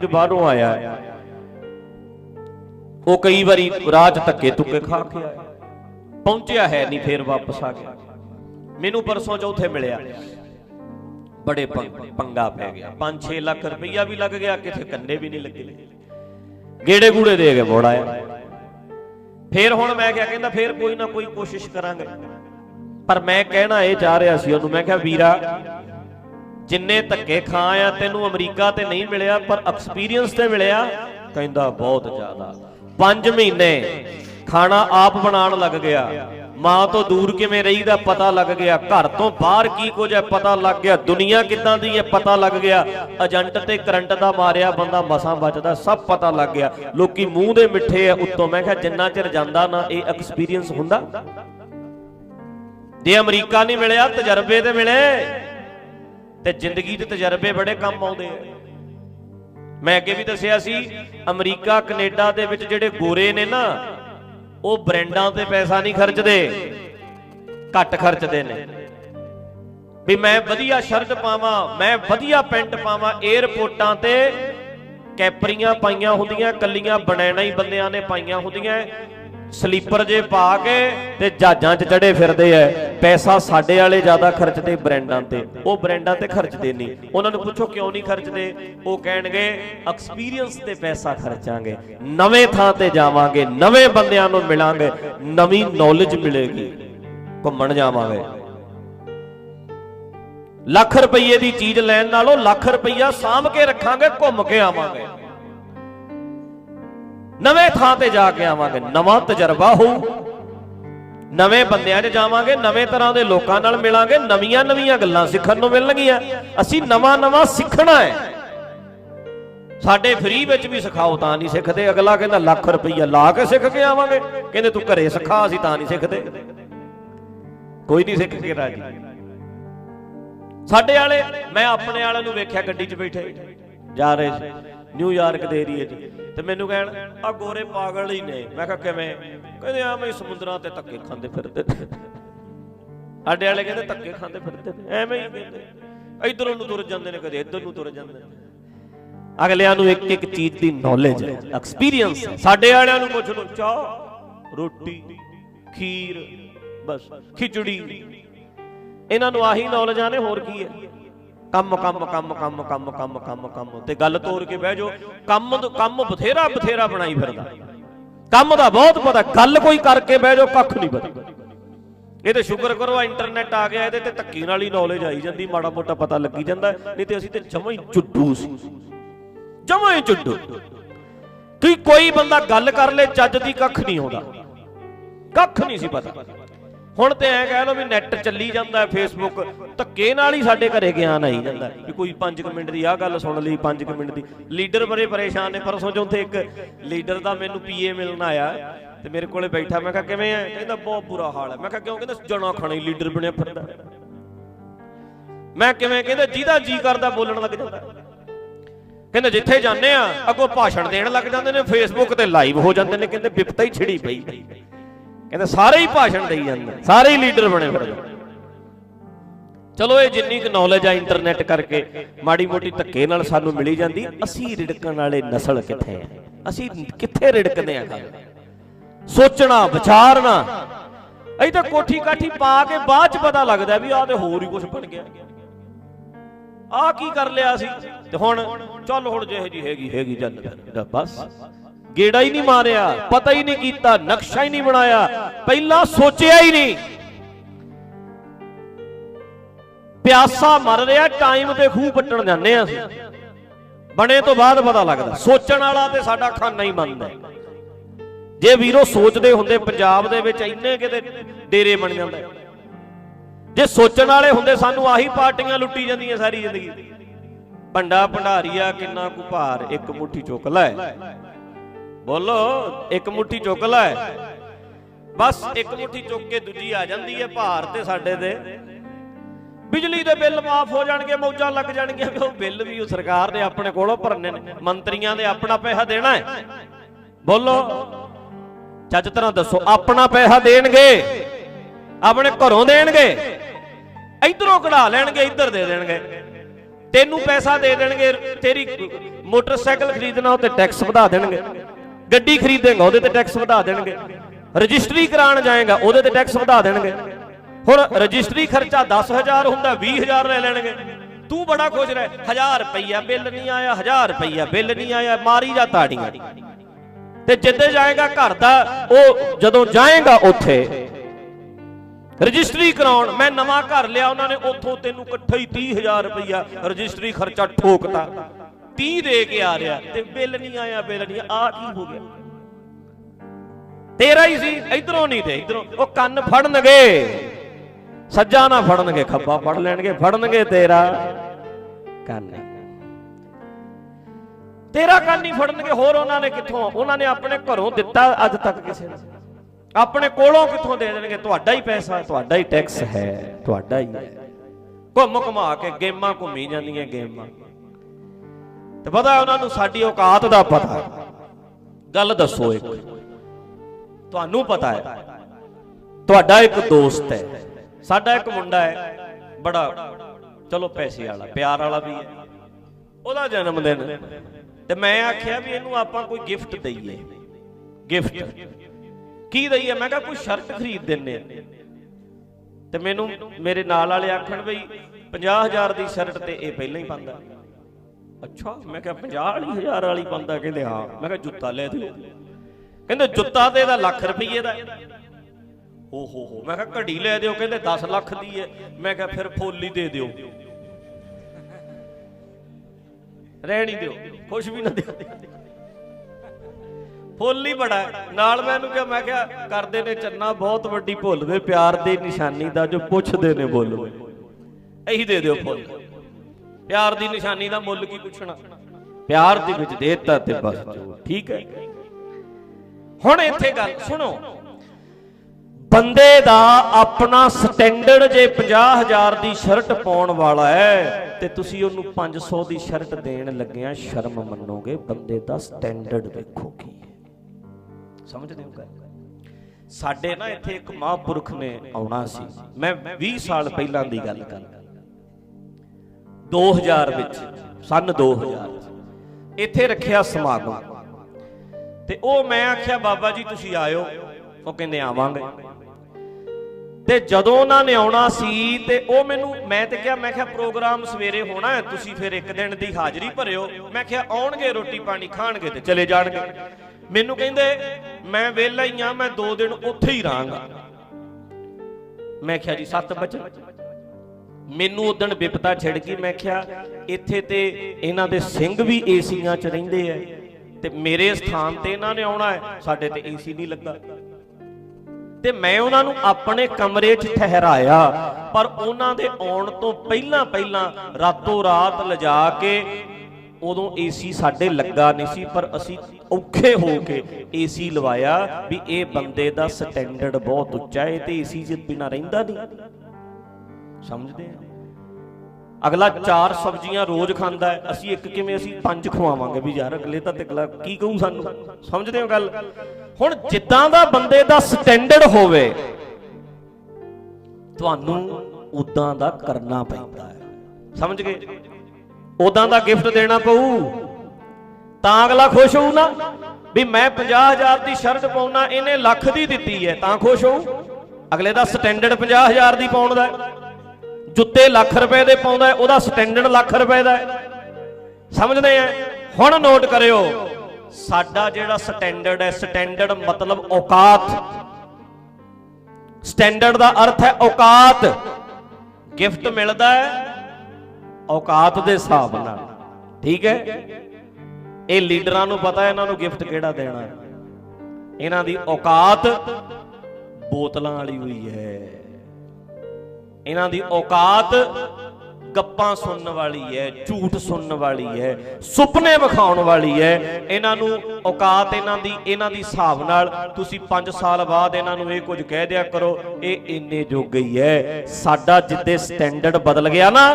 ਜੋ ਬਾਹਰੋਂ ਆਇਆ ਹੈ, ਉਹ ਕਈ ਵਾਰੀ ਰਾਹ ਧੱਕੇ ਤੁੱਕੇ ਖਾ ਕੇ ਆਇਆ। ਪਹੁੰਚਿਆ ਹੈ ਨਹੀਂ ਫੇਰ ਵਾਪਸ ਆ ਗਿਆ। ਮੈਨੂੰ ਪਰਸੋਂ ਚੌਥੇ ਮਿਲਿਆ। ਬੜੇ ਪੰਗਾ ਪੈ ਗਿਆ। 5-6 ਲੱਖ ਰੁਪਈਆ ਵੀ ਲੱਗ ਗਿਆ ਕਿਥੇ ਕੰਨੇ ਵੀ ਨਹੀਂ ਲੱਗੇ। ਗੇੜੇ ਗੂੜੇ ਦੇ ਕੇ ਮੋੜ ਆਇਆ। ਫੇਰ ਹੁਣ ਮੈਂ ਕਿਹਾ ਕਹਿੰਦਾ ਫੇਰ ਕੋਈ ਨਾ ਕੋਈ ਕੋਸ਼ਿਸ਼ ਕਰਾਂਗੇ। ਪਰ ਮੈਂ ਕਹਿਣਾ ਇਹ ਚਾਹ ਰਿਹਾ ਸੀ ਉਹਨੂੰ ਮੈਂ ਕਿਹਾ ਵੀਰਾ ਜਿੰਨੇ ਧੱਕੇ ਖਾ ਆ, ਤੈਨੂੰ ਅਮਰੀਕਾ ਤੇ ਨਹੀਂ ਮਿਲਿਆ, ਪਰ ਐਕਸਪੀਰੀਅੰਸ ਤੇ ਮਿਲਿਆ, ਕਹਿੰਦਾ ਬਹੁਤ ਜ਼ਿਆਦਾ। 5 ਮਹੀਨੇ ਖਾਣਾ ਆਪ ਬਣਾਉਣ ਲੱਗ ਗਿਆ। ਮਾਂ ਤੋਂ ਦੂਰ ਕਿਵੇਂ ਰਹੀਦਾ ਪਤਾ ਲੱਗ ਗਿਆ। ਘਰ ਤੋਂ ਬਾਹਰ ਕੀ ਕੁਝ ਹੈ ਪਤਾ ਲੱਗ ਗਿਆ। ਦੁਨੀਆ ਕਿੱਦਾਂ ਦੀ ਹੈ ਪਤਾ ਲੱਗ ਗਿਆ। ਏਜੰਟ ਤੇ ਕਰੰਟ ਦਾ ਮਾਰਿਆ, ਬੰਦਾ ਮਸਾਂ ਬਚਦਾ, ਸਭ ਪਤਾ ਲੱਗ ਗਿਆ। ਲੋਕੀ ਮੂੰਹ ਦੇ ਮਿੱਠੇ ਆ ਉੱਤੋਂ। ਮੈਂ ਕਿਹਾ, ਜਿੰਨਾ ਚਿਰ ਜਾਂਦਾ ਨਾ, ਇਹ ਐਕਸਪੀਰੀਅੰਸ ਹੁੰਦਾ। ਜੇ ਅਮਰੀਕਾ ਨਹੀਂ ਮਿਲਿਆ, ਤਜਰਬੇ ਤੇ ਮਿਲੇ। ਤੇ ਜ਼ਿੰਦਗੀ ਦੇ ਤਜਰਬੇ ਬੜੇ ਕੰਮ ਆਉਂਦੇ ਆ। ਮੈਂ ਅੱਗੇ ਵੀ ਦੱਸਿਆ ਸੀ, ਅਮਰੀਕਾ, ਕੈਨੇਡਾ ਦੇ ਵਿੱਚ ਜਿਹੜੇ ਗੋਰੇ ਨੇ ਨਾ, ਉਹ ਬ੍ਰਾਂਡਾਂ ਤੇ ਪੈਸਾ ਨਹੀਂ ਖਰਚਦੇ, ਘੱਟ ਖਰਚਦੇ ਨੇ। ਵੀ ਮੈਂ ਵਧੀਆ ਸ਼ਰਟ ਪਾਵਾਂ, ਮੈਂ ਵਧੀਆ ਪੈਂਟ ਪਾਵਾਂ 에ਅਰਪੋਰਟਾਂ ਤੇ ਕੈਪਰੀਆਂ ਪਾਈਆਂ ਹੁੰਦੀਆਂ, ਕੱਲੀਆਂ ਬਣੈਣਾ ਹੀ ਬੰਦਿਆਂ ਨੇ ਪਾਈਆਂ ਹੁੰਦੀਆਂ। ਸਲੀਪਰ ਜੇ ਪਾ ਕੇ ਤੇ ਜਹਾਜ਼ਾਂ 'ਚ ਚੜੇ ਫਿਰਦੇ ਐ। ਪੈਸਾ ਸਾਡੇ ਵਾਲੇ ਜ਼ਿਆਦਾ ਖਰਚਦੇ ਬ੍ਰਾਂਡਾਂ ਤੇ। ਉਹ ਬ੍ਰਾਂਡਾਂ ਤੇ ਖਰਚਦੇ ਨਹੀਂ। ਉਹਨਾਂ ਨੂੰ ਪੁੱਛੋ ਕਿਉਂ ਨਹੀਂ ਖਰਚਦੇ? ਉਹ ਕਹਿਣਗੇ ਐਕਸਪੀਰੀਅੰਸ ਤੇ ਪੈਸਾ ਖਰਚਾਂਗੇ। ਨਵੇਂ ਥਾਂ ਤੇ ਜਾਵਾਂਗੇ। ਨਵੇਂ ਬੰਦਿਆਂ ਨੂੰ ਮਿਲਾਂਗੇ। ਨਵੀਂ ਨੌਲੇਜ ਮਿਲੇਗੀ। ਘੁੰਮਣ ਜਾਵਾਂਗੇ। ਲੱਖ ਰੁਪਏ ਦੀ ਚੀਜ਼ ਲੈਣ ਨਾਲੋਂ ਲੱਖ ਰੁਪਈਆ ਸਾਂਭ ਕੇ ਰੱਖਾਂਗੇ, ਘੁੰਮ ਕੇ ਆਵਾਂਗੇ। ਨਵੇਂ ਥਾਂ ਤੇ ਜਾ ਕੇ ਆਵਾਂਗੇ, ਨਵਾਂ ਤਜਰਬਾ ਹੋਊ। ਨਵੇਂ ਬੰਦਿਆਂ 'ਚ ਜਾਵਾਂਗੇ, ਨਵੇਂ ਤਰ੍ਹਾਂ ਦੇ ਲੋਕਾਂ ਨਾਲ ਮਿਲਾਂਗੇ, ਨਵੀਆਂ ਨਵੀਆਂ ਗੱਲਾਂ ਸਿੱਖਣ ਨੂੰ ਮਿਲਣਗੀਆਂ। ਅਸੀਂ ਨਵਾਂ ਨਵਾਂ ਸਿੱਖਣਾ ਹੈ। ਸਾਡੇ ਫ੍ਰੀ ਵਿੱਚ ਵੀ ਸਿਖਾਓ, ਤਾਂ ਨਹੀਂ ਸਿੱਖਦੇ। ਅਗਲਾ ਕਹਿੰਦਾ, ਲੱਖ ਰੁਪਈਆ ਲਾ ਕੇ ਸਿੱਖ ਕੇ ਆਵਾਂਗੇ। ਕਹਿੰਦੇ, ਤੂੰ ਘਰੇ ਸਿਖਾ, ਅਸੀਂ ਤਾਂ ਨਹੀਂ ਸਿੱਖਦੇ। ਕੋਈ ਨਹੀਂ ਸਿੱਖ ਕੇ ਰਾਜੀ। ਸਾਡੇ ਵਾਲੇ, ਮੈਂ ਆਪਣੇ ਵਾਲਿਆਂ ਨੂੰ ਵੇਖਿਆ ਗੱਡੀ 'ਚ ਬੈਠੇ। ਜਾ ਰਹੇ ਸੀ। ਨਿਊਯਾਰਕ ਦੇ ਏਰੀਏ 'ਚ। ਤੇ ਮੈਨੂੰ ਕਹਿਣ ਆ ਗੋਰੇ ਪਾਗਲ ਹੀ ਨੇ। ਮੈਂ ਕਿਹਾ, ਕਿਵੇਂ? ਕਹਿੰਦੇ ਆ ਸਮੁੰਦਰਾਂ ਤੇ ਧੱਕੇ ਖਾਂਦੇ ਫਿਰਦੇ ਨੇ। ਸਾਡੇ ਵਾਲੇ ਕਹਿੰਦੇ, ਧੱਕੇ ਖਾਂਦੇ ਫਿਰਦੇ ਨੇ। ਐਵੇਂ ਹੀ ਕਹਿੰਦੇ। ਇਧਰੋਂ ਨੂੰ ਤੁਰ ਜਾਂਦੇ ਨੇ, ਕਦੇ ਇੱਧਰ ਨੂੰ ਤੁਰ ਜਾਂਦੇ ਨੇ। ਅਗਲਿਆਂ ਨੂੰ ਇੱਕ ਇੱਕ ਚੀਜ਼ ਦੀ ਨੌਲੇਜ ਹੈ ਐਕਸਪੀਰੀਅੰਸ ਸਾਡੇ ਵਾਲਿਆਂ ਨੂੰ ਪੁੱਛ ਲਓ, ਚਾਹ, ਰੋਟੀ, ਖੀਰ, ਬਸ, ਖਿਚੜੀ। ਇਹਨਾਂ ਨੂੰ ਆਹੀ ਨੌਲੇਜ ਨੇ ਹੋਰ ਕੀ ਹੈ? ਕੰਮ ਕੰਮ ਕੰਮ ਕੰਮ ਕੰਮ ਕੰਮ ਕੰਮ ਕੰਮ। ਤੇ ਗੱਲ ਤੋੜ ਕੇ ਬਹਿ ਜਾਓ। ਕੰਮ ਕੰਮ ਬਥੇਰਾ ਬਥੇਰਾ ਬਣਾਈ ਫਿਰਦਾ। ਕੰਮ ਦਾ ਬਹੁਤ ਪਤਾ। ਗੱਲ ਕੋਈ ਕਰਕੇ ਬਹਿ ਜਾਓ, ਕੱਖ ਨਹੀਂ ਪਤਾ। ਇਹ ਤੇ ਸ਼ੁਕਰ ਕਰੋ, ਆ ਇੰਟਰਨੈਟ ਆ ਗਿਆ, ਇਹਦੇ ਤੇ ਧੱਕੀ ਨਾਲ ਹੀ ਨੌਲੇਜ ਆਈ ਜਾਂਦੀ, ਮਾੜਾ ਮੋਟਾ ਪਤਾ ਲੱਗੀ ਜਾਂਦਾ। ਨਹੀਂ ਤੇ ਅਸੀਂ ਤੇ ਜਮਾਂ ਹੀ ਚੁੱਡੂ ਸੀ। ਜਮਾਂ ਹੀ ਚੁੱਡੂ ਕਿ ਕੋਈ ਬੰਦਾ ਗੱਲ ਕਰ ਲੇ ਚੱਜ ਦੀ ਕੱਖ ਨਹੀਂ ਆਉਂਦਾ। ਕੱਖ ਨਹੀਂ ਸੀ ਪਤਾ। ਹੁਣ ਤੇ ਐ ਕਹਿ ਲਓ ਵੀ ਨੈਟ ਚੱਲੀ ਜਾਂਦਾ ਫੇਸਬੁੱਕ ਧੱਕੇ ਨਾਲ ਹੀ ਸਾਡੇ ਘਰੇ ਗਿਆਨ ਆਈ ਜਾਂਦਾ ਵੀ ਕੋਈ 5 ਮਿੰਟ ਦੀ ਆਹ ਗੱਲ ਸੁਣ ਲਈ 5 ਮਿੰਟ ਦੀ। ਲੀਡਰ ਬੜੇ ਪਰੇਸ਼ਾਨ ਨੇ, ਪਰਸੋਂ ਚੌਥੇ ਇੱਕ ਲੀਡਰ ਦਾ ਮੈਨੂੰ ਪੀਏ ਮਿਲਣ ਆਇਆ ਤੇ ਮੇਰੇ ਕੋਲੇ ਬੈਠਾ, ਮੈਂ ਕਿਹਾ ਕਿਵੇਂ ਆ ਕਹਿੰਦਾ ਬਹੁਤ ਬੁਰਾ ਹਾਲ ਹੈ। ਮੈਂ ਕਿਹਾ ਕਿਉਂ? ਕਹਿੰਦਾ ਜਣਾ ਖਾਣਾ ਲੀਡਰ ਬਣਿਆ ਫਿਰਦਾ ਮੈਂ ਕਿਵੇਂ? ਕਹਿੰਦਾ ਜਿਹਦਾ ਜੀ ਕਰਦਾ ਬੋਲਣ ਲੱਗ ਜਾਂਦਾ ਕਹਿੰਦੇ ਜਿੱਥੇ ਜਾਂਦੇ ਆ, ਅੱਗੋਂ ਭਾਸ਼ਣ ਦੇਣ ਲੱਗ ਜਾਂਦੇ ਨੇ ਫੇਸਬੁੱਕ ਤੇ ਲਾਈਵ ਹੋ ਜਾਂਦੇ ਨੇ, ਕਹਿੰਦੇ ਵਿਪਤਾ ਹੀ ਛਿੜੀ ਪਈ ਕਹਿੰਦੇ ਸਾਰੇ ਹੀ ਭਾਸ਼ਣ ਦੇਈ ਜਾਂਦੇ ਸਾਰੇ ਹੀ ਲੀਡਰ ਬਣੇ ਫਿਰਦੇ ਚਲੋ ਇਹ ਜਿੰਨੀ ਕੁ ਨੌਲੇਜ ਆ ਇੰਟਰਨੈਟ ਕਰਕੇ, ਮਾੜੀ ਮੋਟੀ ਧੱਕੇ ਨਾਲ ਸਾਨੂੰ ਮਿਲੀ ਜਾਂਦੀ, ਅਸੀਂ ਰਿੜਕਣ ਵਾਲੇ ਨਸਲ ਕਿੱਥੇ ਆ? ਅਸੀਂ ਕਿੱਥੇ ਰਿੜਕਦੇ ਆ ਸੋਚਣਾ, ਵਿਚਾਰਨਾ। ਅਸੀਂ ਤਾਂ ਕੋਠੀ ਕਾਠੀ ਪਾ ਕੇ ਬਾਅਦ ਚ ਪਤਾ ਲੱਗਦਾ ਵੀ ਆਹ ਤੇ ਹੋਰ ਹੀ ਕੁਝ ਬਣ ਗਿਆ। ਆਹ ਕੀ ਕਰ ਲਿਆ ਸੀ? ਤੇ ਹੁਣ ਚੱਲ ਹੁਣ ਜਿਹੇ ਜੀ ਹੈਗੀ ਹੈਗੀ ਜੰਨਤ। ਬਸ। ਗੇੜਾ ਹੀ ਨਹੀਂ ਮਾਰਿਆ, ਪਤਾ ਹੀ ਨਹੀਂ ਕੀਤਾ, ਨਕਸ਼ਾ ਹੀ ਨਹੀਂ ਬਣਾਇਆ, ਪਹਿਲਾਂ ਸੋਚਿਆ ਹੀ ਨਹੀਂ। ਪਿਆਸਾ ਮਰ ਰਿਹਾ ਟਾਈਮ ਤੇ ਖੂਹ ਪੱਟਣ ਜਾਂਦੇ ਆ ਅਸੀਂ। ਬਣੇ ਤੋਂ ਬਾਅਦ ਪਤਾ ਲੱਗਦਾ, ਸੋਚਣ ਵਾਲਾ ਤੇ ਸਾਡਾ ਖਾਨਾ ਹੀ ਮੰਨਦਾ ਜੇ ਵੀਰੋ ਸੋਚਦੇ ਹੁੰਦੇ, ਪੰਜਾਬ ਦੇ ਵਿੱਚ ਇੰਨੇ ਕਿਤੇ ਡੇਰੇ ਬਣ ਜਾਂਦਾ। ਜੇ ਸੋਚਣ ਵਾਲੇ ਹੁੰਦੇ, ਸਾਨੂੰ ਆਹੀ ਪਾਰਟੀਆਂ ਲੁੱਟੀ ਜਾਂਦੀਆਂ ਸਾਰੀ ਜ਼ਿੰਦਗੀ। ਭੰਡਾ ਭੰਡਾਰੀਆ ਕਿੰਨਾ ਕੁ ਭਾਰ, ਇੱਕ ਮੁੱਠੀ ਚੁੱਕ ਲੈ। ਬੋਲੋ, ਇੱਕ ਮੁੱਠੀ ਚੁੱਕ ਲੈ। ਬਸ ਇੱਕ ਮੁੱਠੀ ਚੁੱਕ ਕੇ ਦੂਜੀ ਆ ਜਾਂਦੀ ਹੈ ਭਾਰ ਤੇ ਸਾਡੇ ਦੇ ਬਿਜਲੀ ਦੇ ਬਿੱਲ ਮਾਫ ਹੋ ਜਾਣਗੇ, ਮੌਜਾਂ ਲੱਗ ਜਾਣਗੀਆਂ ਉਹ ਬਿੱਲ ਵੀ ਉਹ ਸਰਕਾਰ ਨੇ ਆਪਣੇ ਕੋਲੋਂ ਭਰਨੇ ਨੇ, ਮੰਤਰੀਆਂ ਦੇ ਆਪਣਾ ਪੈਸਾ ਦੇਣਾ ਹੈ ਬੋਲੋ, ਚੱਜ ਤਰ੍ਹਾਂ ਦੱਸੋ, ਆਪਣਾ ਪੈਸਾ ਦੇਣਗੇ, ਆਪਣੇ ਘਰੋਂ ਦੇਣਗੇ, ਇਧਰੋਂ ਕਢਾ ਲੈਣਗੇ, ਇੱਧਰ ਦੇ ਦੇਣਗੇ। ਤੈਨੂੰ ਪੈਸਾ ਦੇ ਦੇਣਗੇ, ਤੇਰੀ ਮੋਟਰਸਾਈਕਲ ਖਰੀਦਣਾ, ਉਹ ਤੇ ਟੈਕਸ ਵਧਾ ਦੇਣਗੇ। ਗੱਡੀ ਖਰੀਦੇਗਾ, ਉਹਦੇ ਤੇ ਟੈਕਸ ਵਧਾ ਦੇਣਗੇ। ਰਜਿਸਟਰੀ ਕਰਾਉਣ ਜਾਏਗਾ, ਉਹਦੇ ਤੇ ਟੈਕਸ ਵਧਾ ਦੇਣਗੇ। ਹੁਣ ਰਜਿਸਟਰੀ ਖਰਚਾ 10000 ਹੁੰਦਾ 20000 ਲੈ ਲੈਣਗੇ। ਤੂੰ ਬੜਾ ਖੁਸ਼ ਰਹਿ 1000 ਰੁਪਈਆ ਬਿੱਲ ਨਹੀਂ ਆਇਆ 1000 ਰੁਪਈਆ ਬਿੱਲ ਨਹੀਂ ਆਇਆ, ਮਾਰੀ ਜਾ ਤਾੜੀਆਂ। ਤੇ ਜਿੱਦੇ ਜਾਏਗਾ ਘਰ ਦਾ, ਉਹ ਜਦੋਂ ਜਾਏਗਾ ਉੱਥੇ, ਰਜਿਸਟਰੀ ਕਰਾਉਣ, ਮੈਂ ਨਵਾਂ ਘਰ ਲਿਆ, ਉਹਨਾਂ ਨੇ ਉੱਥੋਂ ਤੈਨੂੰ ਇਕੱਠਾ ਹੀ 30000 ਰੁਪਈਆ ਰਜਿਸਟਰੀ ਖਰਚਾ ਠੋਕਤਾ। 30 ਦੇ ਕੇ ਆ ਰਿਹਾ ਤੇ ਬਿੱਲ ਨਹੀਂ ਆਇਆ ਬਿੱਲ ਨਹੀਂ ਆ ਕੀ ਹੋ ਗਿਆ? ਤੇਰਾ ਹੀ ਸੀ, ਇਧਰੋਂ ਨਹੀਂ ਤੇ ਇਧਰੋਂ, ਉਹ ਕੰਨ ਫੜਨਗੇ। ਸੱਜਾ ਨਾ ਫੜਨਗੇ, ਖੱਬਾ ਫੜ ਲੈਣਗੇ, ਫੜਨਗੇ ਤੇਰਾ ਕੰਨ। ਤੇਰਾ ਕੰਨ ਨਹੀਂ ਫੜਨਗੇ, ਹੋਰ ਉਹਨਾਂ ਨੇ ਕਿੱਥੋਂ? ਉਹਨਾਂ ਨੇ ਆਪਣੇ ਘਰੋਂ ਦਿੱਤਾ ਅੱਜ ਤੱਕ ਕਿਸੇ ਨੂੰ। ਆਪਣੇ ਕੋਲੋਂ ਕਿੱਥੋਂ ਦੇ ਦੇਣਗੇ? ਤੁਹਾਡਾ ਹੀ ਪੈਸਾ, ਤੁਹਾਡਾ ਹੀ ਟੈਕਸ ਹੈ, ਤੁਹਾਡਾ ਹੀ ਹੈ। ਘੁੰਮ ਘੁਮਾ ਕੇ ਗੇਮਾਂ ਘੁੰਮੀ ਜਾਂਦੀਆਂ ਗੇਮਾਂ। ਤੇ ਪਤਾ ਉਹਨਾਂ ਨੂੰ ਸਾਡੀ ਔਕਾਤ ਦਾ ਪਤਾ ਹੈ। ਗੱਲ ਦੱਸੋ ਇੱਕ। ਤੁਹਾਨੂੰ ਪਤਾ ਹੈ। ਤੁਹਾਡਾ ਇੱਕ ਦੋਸਤ ਹੈ। ਸਾਡਾ ਇੱਕ ਮੁੰਡਾ ਹੈ। ਬੜਾ, ਚਲੋ ਪੈਸੇ ਵਾਲਾ, ਪਿਆਰ ਵਾਲਾ ਵੀ ਹੈ। ਉਹਦਾ ਜਨਮ ਦਿਨ। ਤੇ ਮੈਂ ਆਖਿਆ ਵੀ ਇਹਨੂੰ ਆਪਾਂ ਕੋਈ ਗਿਫਟ ਦਈਏ। ਗਿਫਟ ਕੀ ਦਈਏ? ਮੈਂ ਕਿਹਾ ਕੋਈ ਸ਼ਰਟ ਖਰੀਦ ਦਿੰਨੇ ਆ। ਤੇ ਮੈਨੂੰ, ਮੇਰੇ ਨਾਲ ਵਾਲੇ ਆਖਣ ਬਈ 50000 ਦੀ ਸ਼ਰਟ ਤੇ ਇਹ ਪਹਿਲਾਂ ਹੀ ਪਾਉਂਦਾ। ਅੱਛਾ, ਮੈਂ ਕਿਹਾ 50000 ਵਾਲੀ ਬੰਦਾ ਕਹਿੰਦੇ, ਹਾਂ। ਮੈਂ ਕਿਹਾ ਜੁੱਤਾ ਲੈ ਦਿਓ। ਕਹਿੰਦੇ ਜੁੱਤਾ ਤੇ ਇਹਦਾ ਲੱਖ ਰੁਪਏ ਦਾ ਓ ਹੋ ਹੋ, ਮੈਂ ਕਿਹਾ ਘੜੀ ਲੈ ਦਿਓ, ਕਹਿੰਦੇ 10 ਲੱਖ ਦੀ ਹੈ। ਮੈਂ ਕਿਹਾ ਫਿਰ ਫੁੱਲ ਹੀ ਦੇ ਦਿਓ। ਰਹਿਣੀ ਦਿਓ, ਕੁਛ ਵੀ ਨਾ ਦਿਓ। ਫੁੱਲ ਹੀ। ਬੜਾ ਨਾਲ ਮੈਂ ਇਹਨੂੰ ਕਿਹਾ, ਮੈਂ ਕਿਹਾ ਕਰਦੇ ਨੇ ਚੰਨਾ, ਬਹੁਤ ਵੱਡੀ ਭੁੱਲ ਵੇ ਪਿਆਰ ਦੀ ਨਿਸ਼ਾਨੀ ਦਾ ਜੋ ਪੁੱਛਦੇ ਨੇ ਬੋਲ। ਇਹੀ ਦੇ ਦਿਓ ਫੁੱਲ। ਪਿਆਰ ਦੀ ਨਿਸ਼ਾਨੀ ਦਾ ਮੁੱਲ ਕੀ ਪੁੱਛਣਾ? ਪਿਆਰ ਦੇ ਵਿੱਚ ਦੇਤਾ ਤੇ ਬਸ ਠੀਕ ਹੈ? ਹੁਣ ਇੱਥੇ ਗੱਲ ਸੁਣੋ। ਬੰਦੇ ਦਾ ਆਪਣਾ ਸਟੈਂਡਰਡ ਜੇ 50000 ਦੀ ਸ਼ਰਟ ਪਾਉਣ ਵਾਲਾ ਹੈ, ਤੇ ਤੁਸੀਂ ਉਹਨੂੰ 500 ਦੀ ਸ਼ਰਟ ਦੇਣ ਲੱਗਿਆ ਸ਼ਰਮ ਮੰਨੋਗੇ? ਬੰਦੇ ਦਾ ਸਟੈਂਡਰਡ ਵੇਖੋ ਕੀ ਹੈ। ਸਮਝਦੇ ਹੋ ਗੱਲ? ਸਾਡੇ ਨਾ ਇੱਥੇ ਇੱਕ ਮਹਾਂਪੁਰਖ ਨੇ ਆਉਣਾ ਸੀ। ਮੈਂ 20 ਸਾਲ ਪਹਿਲਾਂ ਦੀ ਗੱਲ ਕਰ 2000 ਵਿੱਚ, ਸਨ 2000 ਚ ਇੱਥੇ ਰੱਖਿਆ ਸਮਾਗਮ। ਤੇ ਉਹ ਮੈਂ ਆਖਿਆ, ਬਾਬਾ ਜੀ, ਤੁਸੀਂ ਆਇਓ। ਉਹ ਕਹਿੰਦੇ, ਆਵਾਂਗੇ। ਤੇ ਜਦੋਂ ਉਹਨਾਂ ਨੇ ਆਉਣਾ ਸੀ ਤੇ ਉਹ ਮੈਨੂੰ, ਮੈਂ ਤੇ ਕਿਹਾ, ਮੈਂ ਕਿਹਾ, ਪ੍ਰੋਗਰਾਮ ਸਵੇਰੇ ਹੋਣਾ ਹੈ, ਤੁਸੀਂ ਫਿਰ ਇੱਕ ਦਿਨ ਦੀ ਹਾਜ਼ਰੀ ਭਰਿਓ। ਮੈਂ ਕਿਹਾ, ਆਉਣਗੇ, ਰੋਟੀ ਪਾਣੀ ਖਾਣਗੇ ਤੇ ਚਲੇ ਜਾਣਗੇ। ਮੈਨੂੰ ਕਹਿੰਦੇ, ਮੈਂ ਵਿਹਲਾ ਹੀ ਆ ਮੈਂ 2 ਦਿਨ ਉੱਥੇ ਹੀ ਰਹਾਂਗਾ। ਮੈਂ ਕਿਹਾ, ਜੀ, ਸੱਤ ਵਜੇ। ਮੈਨੂੰ ਉਦਣ ਵਿਪਤਾ ਛਿੜ ਗਈ। ਮੈਂ ਕਿਹਾ, ਇੱਥੇ ਤੇ ਇਹਨਾਂ ਦੇ ਸਿੰਘ ਵੀ ਏਸੀਆਂ 'ਚ ਰਹਿੰਦੇ ਐ ਤੇ ਮੇਰੇ ਸਥਾਨ ਤੇ ਇਹਨਾਂ ਨੇ ਆਉਣਾ ਹੈ ਸਾਡੇ ਤੇ ਏਸੀ ਨਹੀਂ ਲੱਗਾ। ਤੇ ਮੈਂ ਉਹਨਾਂ ਨੂੰ ਆਪਣੇ ਕਮਰੇ 'ਚ ਠਹਿਰਾਇਆ, ਪਰ ਉਹਨਾਂ ਦੇ ਆਉਣ ਤੋਂ ਪਹਿਲਾਂ ਪਹਿਲਾਂ ਰਾਤੋਂ ਰਾਤ ਲਿਜਾ ਕੇ ਉਦੋਂ ਏਸੀ ਸਾਡੇ ਲੱਗਾ ਨਹੀਂ ਸੀ, ਪਰ ਅਸੀਂ ਔਖੇ ਹੋ ਕੇ ਏਸੀ ਲਵਾਇਆ ਵੀ ਇਹ ਬੰਦੇ ਦਾ ਸਟੈਂਡਰਡ ਬਹੁਤ ਉੱਚਾ ਹੈ ਤੇ ਏਸੀ 'ਚ ਬਿਨਾ ਰਹਿੰਦਾ ਨਹੀਂ। ਸਮਝਦੇ ਆ ਅਗਲਾ ਚਾਰ ਸਬਜ਼ੀਆਂ ਰੋਜ਼ ਖਾਂਦਾ ਹੈ। ਅਸੀਂ ਇੱਕ ਕਿਵੇਂ ਅਸੀਂ ਪੰਜ ਖਵਾਵਾਂਗੇ ਵੀ ਯਾਰ ਅਗਲੇ ਤਾਂ ਤੇ ਕੀ ਕਹੂ ਸਾਨੂੰ? ਸਮਝਦੇ ਹੋ ਗੱਲ? ਹੁਣ ਜਿੱਦਾਂ ਦਾ ਬੰਦੇ ਦਾ ਸਟੈਂਡਰਡ ਹੋਵੇ, ਤੁਹਾਨੂੰ ਉਦਾਂ ਦਾ ਕਰਨਾ ਪੈਂਦਾ ਹੈ। ਸਮਝ ਗਏ? ਉਦਾਂ ਦਾ ਗਿਫਟ ਦੇਣਾ ਪਊ, ਤਾਂ ਅਗਲਾ ਖੁਸ਼ ਹੋਊ ਨਾ। ਵੀ ਮੈਂ 50000 ਦੀ ਸ਼ਰਟ ਪਾਉਣਾ, ਇਹਨੇ ਲੱਖ ਦੀ ਦਿੱਤੀ ਹੈ, ਤਾਂ ਖੁਸ਼ ਹੋਊ। ਅਗਲੇ ਦਾ ਸਟੈਂਡਰਡ 50000 ਦੀ ਪਾਉਣ ਦਾ ਹੈ। ਜੁੱਤੇ ਲੱਖ ਰੁਪਏ ਦੇ ਪਾਉਂਦਾ ਉਹਦਾ ਸਟੈਂਡਰਡ ਲੱਖ ਰੁਪਏ ਦਾ ਸਮਝਦੇ ਆ? ਹੁਣ ਨੋਟ ਕਰਿਓ, ਸਾਡਾ ਜਿਹੜਾ ਸਟੈਂਡਰਡ ਹੈ, ਸਟੈਂਡਰਡ ਮਤਲਬ ਔਕਾਤ। ਸਟੈਂਡਰਡ ਦਾ ਅਰਥ ਹੈ ਔਕਾਤ। ਗਿਫਟ ਮਿਲਦਾ ਹੈ ਔਕਾਤ ਦੇ ਹਿਸਾਬ ਨਾਲ। ਠੀਕ ਹੈ? ਇਹ ਲੀਡਰਾਂ ਨੂੰ ਪਤਾ ਇਹਨਾਂ ਨੂੰ ਗਿਫਟ ਕਿਹੜਾ ਦੇਣਾ ਹੈ। ਇਹਨਾਂ ਦੀ ਔਕਾਤ ਬੋਤਲਾਂ ਵਾਲੀ ਹੋਈ ਹੈ। ਇਹਨਾਂ ਦੀ ਔਕਾਤ ਗੱਪਾਂ ਸੁਣਨ ਵਾਲੀ ਹੈ, ਝੂਠ ਸੁਣਨ ਵਾਲੀ ਹੈ, ਸੁਪਨੇ ਵਿਖਾਉਣ ਵਾਲੀ ਹੈ। ਇਹਨਾਂ ਨੂੰ ਔਕਾਤ ਇਹਨਾਂ ਦੀ ਇਹਨਾਂ ਦੀ ਹਿਸਾਬ ਨਾਲ ਤੁਸੀਂ 5 ਸਾਲ ਬਾਅਦ ਇਹਨਾਂ ਨੂੰ ਇਹ ਕੁਝ ਕਹਿ ਦਿਆ ਕਰੋ, ਇਹ ਇੰਨੇ ਜੋ ਗਈ ਹੈ। ਸਾਡਾ ਜਿੱਦੇ ਸਟੈਂਡਰਡ ਬਦਲ ਗਿਆ ਨਾ,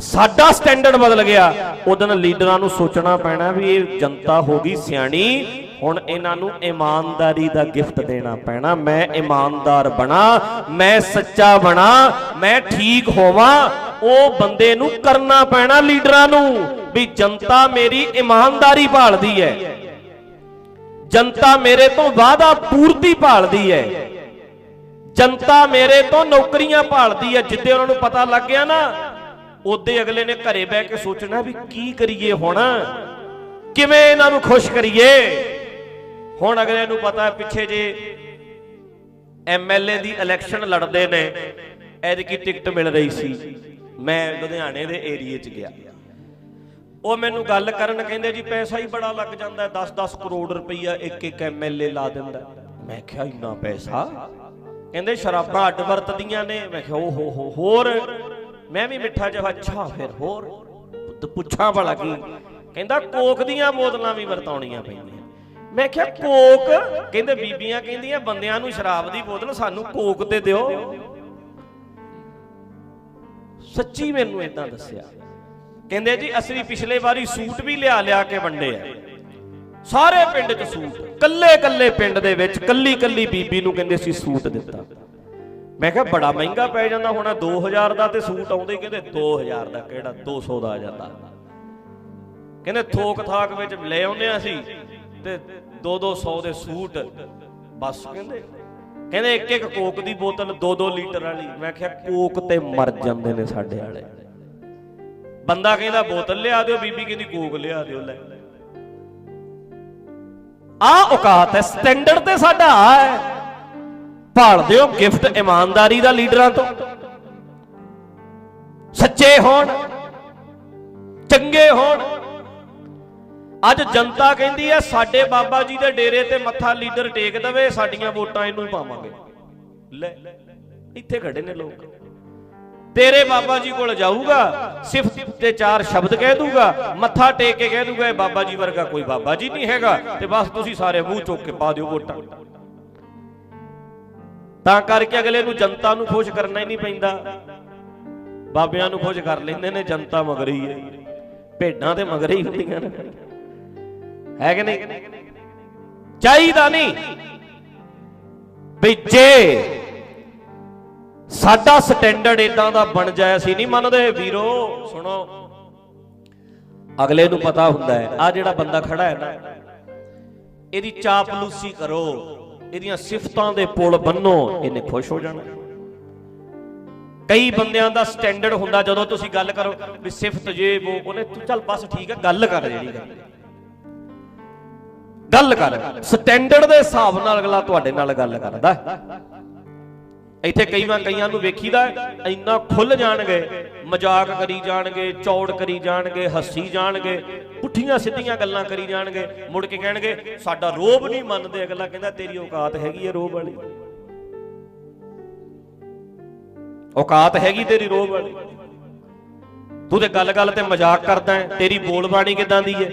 ਸਾਡਾ ਸਟੈਂਡਰਡ ਬਦਲ ਗਿਆ ਉਦੋਂ ਲੀਡਰਾਂ ਨੂੰ ਸੋਚਣਾ ਪੈਣਾ ਵੀ ਇਹ ਜਨਤਾ ਹੋ ਗਈ ਸਿਆਣੀ। ਹੁਣ ਇਹਨਾਂ ਨੂੰ ਇਮਾਨਦਾਰੀ ਦਾ ਗਿਫਟ ਦੇਣਾ ਪੈਣਾ। ਮੈਂ ਇਮਾਨਦਾਰ ਬਣਾ, ਮੈਂ ਸੱਚਾ ਬਣਾ, ਮੈਂ ਠੀਕ ਹੋਵਾਂ, ਉਹ ਬੰਦੇ ਨੂੰ ਕਰਨਾ ਪੈਣਾ ਲੀਡਰਾਂ ਨੂੰ ਵੀ ਜਨਤਾ ਮੇਰੀ ਇਮਾਨਦਾਰੀ ਭਾਲਦੀ ਹੈ। ਜਨਤਾ ਮੇਰੇ ਤੋਂ ਵਾਅਦਾ ਪੂਰਤੀ ਭਾਲਦੀ ਹੈ। ਜਨਤਾ ਮੇਰੇ ਤੋਂ ਨੌਕਰੀਆਂ ਭਾਲਦੀ ਹੈ। ਜਿੱਦੇ ਉਹਨਾਂ ਨੂੰ ਪਤਾ ਲੱਗ ਗਿਆ ਨਾ, ਉਹਦੇ ਅਗਲੇ ਨੇ ਘਰੇ ਬਹਿ ਕੇ ਸੋਚਣਾ ਵੀ ਕੀ ਕਰੀਏ ਹੁਣ? ਕਿਵੇਂ ਇਹਨਾਂ ਨੂੰ ਖੁਸ਼ ਕਰੀਏ? ਹੁਣ ਅਗਲੇ ਨੂੰ ਪਤਾ ਹੈ ਪਿੱਛੇ ਜੇ ਐਮਐਲਏ ਦੀ ਇਲੈਕਸ਼ਨ ਲੜਦੇ ਨੇ ਐਤਕੀ ਟਿਕਟ ਮਿਲ ਰਹੀ ਸੀ? ਮੈਂ ਲੁਧਿਆਣੇ ਦੇ ਏਰੀਏ 'ਚ ਗਿਆ। ਉਹ ਮੈਨੂੰ ਗੱਲ ਕਰਨ ਕਹਿੰਦੇ ਜੀ ਪੈਸਾ ਹੀ ਬੜਾ ਲੱਗ ਜਾਂਦਾ 10-10 ਕਰੋੜ ਰੁਪਈਆ ਇੱਕ ਇੱਕ ਐਮਐਲਏ ਲਾ ਦਿੰਦਾ ਮੈਂ ਕਿਹਾ, ਇੰਨਾ ਪੈਸਾ? ਕਹਿੰਦੇ ਸ਼ਰਾਬਾਂ ਅੱਡ ਵਰਤਦੀਆਂ ਨੇ। ਮੈਂ ਕਿਹਾ ਓ ਹੋ ਹੋ ਹੋਰ? ਮੈਂ ਵੀ ਮਿੱਠਾ ਜਿਹਾ, ਅੱਛਾ, ਫਿਰ ਹੋਰ। ਪੁੱਛਾਂ ਭਲਾ ਕੀ। ਕਹਿੰਦਾ ਕੋਕ ਦੀਆਂ ਬੋਤਲਾਂ ਵੀ ਵਰਤਾਉਣੀਆਂ ਪੈਂਦੀਆਂ। ਮੈਂ ਕਿਹਾ ਕੋਕ ਕਹਿੰਦੇ, ਬੀਬੀਆਂ ਕਹਿੰਦੀਆਂ, ਬੰਦਿਆਂ ਨੂੰ ਸ਼ਰਾਬ ਦੀ ਬੋਤਲ ਸਾਨੂੰ ਕੋਕ ਤੇ ਦਿਓ। ਸੱਚੀ ਮੈਨੂੰ ਇਦਾਂ ਦੱਸਿਆ। ਕਹਿੰਦੇ, ਜੀ, ਅਸੀਂ ਪਿਛਲੇ ਵਾਰੀ ਸੂਟ ਵੀ ਲਿਆ ਲਿਆ ਕੇ ਵੰਡੇ ਆ। ਸਾਰੇ ਪਿੰਡ 'ਚ ਸੂਟ, ਕੱਲੇ ਕੱਲੇ ਪਿੰਡ ਦੇ ਵਿੱਚ ਕੱਲੀ ਕੱਲੀ ਬੀਬੀ ਨੂੰ ਕਹਿੰਦੇ ਸੀ ਸੂਟ ਦਿੱਤਾ। ਮੈਂ ਕਿਹਾ, ਬੜਾ ਮਹਿੰਗਾ ਪੈ ਜਾਂਦਾ ਹੋਣਾ 2000 ਦਾ ਤੇ ਸੂਟ ਆਉਂਦੇ ਕਹਿੰਦੇ 2000 ਦਾ ਕਿਹੜਾ 200 ਦਾ ਆ ਜਾਂਦਾ। ਕਹਿੰਦੇ ਥੋਕ ਥਾਕ ਵਿੱਚ ਲੈ ਆਉਂਦੇ ਆ ਅਸੀਂ। ਤੇ 2-200 ਦੇ ਸੂਟ। ਬਸ। ਕਹਿੰਦੇ ਕਹਿੰਦੇ ਇੱਕ ਇੱਕ ਕੋਕ ਦੀ ਬੋਤਲ 2-2 ਲੀਟਰ ਵਾਲੀ। ਮੈਂ ਕਿਹਾ, ਕੋਕ ਤੇ ਮਰ ਜਾਂਦੇ ਨੇ ਸਾਡੇ ਵਾਲੇ। ਬੰਦਾ ਕਹਿੰਦਾ, ਬੋਤਲ ਲਿਆ ਦਿਓ, ਬੀਬੀ ਕਹਿੰਦੀ, ਕੋਕ ਲਿਆ ਦਿਓ, ਲੈ। ਆ ਔਕਾਤ ਹੈ ਸਟੈਂਡਰਡ ਤੇ ਸਾਡਾ ਆ ਹੈ। ਭਾਲਦੇ ਹੋ ਗਿਫਟ ਇਮਾਨਦਾਰੀ ਦਾ ਲੀਡਰਾਂ ਤੋਂ। ਸੱਚੇ ਹੋਣ, ਚੰਗੇ ਹੋਣ। ਅੱਜ ਜਨਤਾ ਕਹਿੰਦੀ ਹੈ, ਸਾਡੇ ਬਾਬਾ ਜੀ ਦੇ ਡੇਰੇ ਤੇ ਮੱਥਾ ਲੀਡਰ ਟੇਕ ਦਵੇ, ਸਾਡੀਆਂ ਵੋਟਾਂ ਇਹਨੂੰ ਹੀ ਪਾਵਾਂਗੇ। ਲੈ, ਇੱਥੇ ਖੜੇ ਨੇ ਲੋਕ। ਤੇਰੇ ਬਾਬਾ ਜੀ ਕੋਲ ਜਾਊਗਾ, ਸਿਫਤ ਤੇ ਚਾਰ ਸ਼ਬਦ ਕਹਿ ਦੂਗਾ, ਮੱਥਾ ਟੇਕ ਕੇ ਕਹਿ ਦੂਗਾ, ਇਹ ਬਾਬਾ ਜੀ ਵਰਗਾ ਕੋਈ ਬਾਬਾ ਜੀ ਨਹੀਂ ਹੈਗਾ, ਤੇ ਬਸ ਤੁਸੀਂ ਸਾਰੇ ਮੂੰਹ ਚੁੱਕ ਕੇ ਪਾ ਦਿਓ ਵੋਟਾਂ। ਤਾਂ ਕਰਕੇ ਅਗਲੇ ਨੂੰ ਜਨਤਾ ਨੂੰ ਖੁਸ਼ ਕਰਨਾ ਹੀ ਨਹੀਂ ਪੈਂਦਾ। ਬਾਬਿਆਂ ਨੂੰ ਖੁਸ਼ ਕਰ ਲੈਂਦੇ ਨੇ, ਜਨਤਾ ਮਗਰ ਹੀ ਹੈ। ਭੇਡਾਂ ਤੇ ਮਗਰ ਹੀ ਹੁੰਦੀਆਂ ਨੇ। ਹੈ ਕਿ ਨਹੀਂ? ਚਾਹੀਦਾ ਨਹੀਂ ਵੀ ਜੇ ਸਾਡਾ ਸਟੈਂਡਰਡ ਇਦਾਂ ਦਾ ਬਣ ਜਾਏ, ਅਸੀਂ ਨਹੀਂ ਮੰਨਦੇ। ਵੀਰੋ, ਸੁਣੋ। ਅਗਲੇ ਨੂੰ ਪਤਾ ਹੁੰਦਾ ਹੈ ਆ ਜਿਹੜਾ ਬੰਦਾ ਖੜਾ ਹੈ ਨਾ, ਇਹਦੀ ਚਾਪਲੂਸੀ ਕਰੋ, ਇਹਦੀਆਂ ਸਿਫਤਾਂ ਦੇ ਪੁਲ ਬੰਨੋ, ਇਹਨੇ ਖੁਸ਼ ਹੋ ਜਾਣਾ। ਕਈ ਬੰਦਿਆਂ ਦਾ ਸਟੈਂਡਰਡ ਹੁੰਦਾ ਜਦੋਂ ਤੁਸੀਂ ਗੱਲ ਕਰੋ ਵੀ ਸਿਫਤ ਜੇ ਉਹ ਉਹਨੇ ਤੂੰ ਚੱਲ ਬਸ ਠੀਕ ਹੈ, ਗੱਲ ਕਰ ਜਿਹੜੀ ਗੱਲ ਗੱਲ ਕਰ। ਸਟੈਂਡਰਡ ਦੇ ਹਿਸਾਬ ਨਾਲ ਅਗਲਾ ਤੁਹਾਡੇ ਨਾਲ ਗੱਲ ਕਰਦਾ। ਇੱਥੇ ਕਈ ਵਾਰ ਕਈਆਂ ਨੂੰ ਵੇਖੀਦਾ ਹੈ, ਇੰਨਾ ਖੁੱਲ ਜਾਣਗੇ ਮਜ਼ਾਕ ਕਰੀ ਜਾਣਗੇ ਚੌੜ ਕਰੀ ਜਾਣਗੇ ਹੱਸੀ ਜਾਣਗੇ ਪੁੱਠੀਆਂ ਸਿੱਧੀਆਂ ਗੱਲਾਂ ਕਰੀ ਜਾਣਗੇ ਮੁੜ ਕੇ ਕਹਿਣਗੇ ਸਾਡਾ ਰੋਬ ਨਹੀਂ ਮੰਨਦੇ। ਅਗਲਾ ਕਹਿੰਦਾ ਤੇਰੀ ਔਕਾਤ ਹੈਗੀ ਹੈ ਰੋਬ ਵਾਲੀ। ਔਕਾਤ ਹੈਗੀ ਤੇਰੀ ਰੋਬ ਵਾਲੀ। ਤੂੰ ਤੇ ਗੱਲ-ਗੱਲ ਤੇ ਮਜ਼ਾਕ ਕਰਦਾ ਹੈ ਤੇਰੀ ਬੋਲਬਾਣੀ ਕਿਦਾਂ ਦੀ ਹੈ?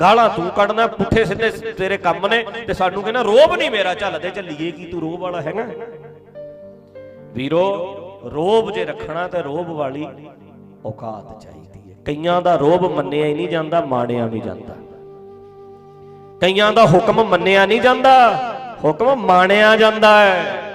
ਗਾਲਾਂ ਤੂੰ ਕੱਢਣਾ, ਪੁੱਠੇ ਸਿੱਧੇ ਤੇਰੇ ਕੰਮ ਨੇ ਤੇ ਸਾਨੂੰ ਕਹਿੰਦਾ, ਰੋਬ ਨਹੀਂ ਮੇਰਾ ਚੱਲਦੇ ਚੱਲੀਏ ਕੀ ਤੂੰ, ਰੋਬ ਵਾਲਾ ਹੈਗਾ। ਵੀਰੋ, ਰੋਬ ਜੇ ਰੱਖਣਾ ਤੇ ਰੋਬ ਵਾਲੀ ਔਕਾਤ ਚਾਹੀਦੀ ਹੈ। ਕਈਆਂ ਦਾ ਰੋਬ ਮੰਨਿਆ ਹੀ ਨਹੀਂ ਜਾਂਦਾ ਮਾਣਿਆ ਨਹੀਂ ਜਾਂਦਾ। ਕਈਆਂ ਦਾ ਹੁਕਮ ਮੰਨਿਆ ਨਹੀਂ ਜਾਂਦਾ, ਹੁਕਮ ਮਾਣਿਆ ਜਾਂਦਾ ਹੈ।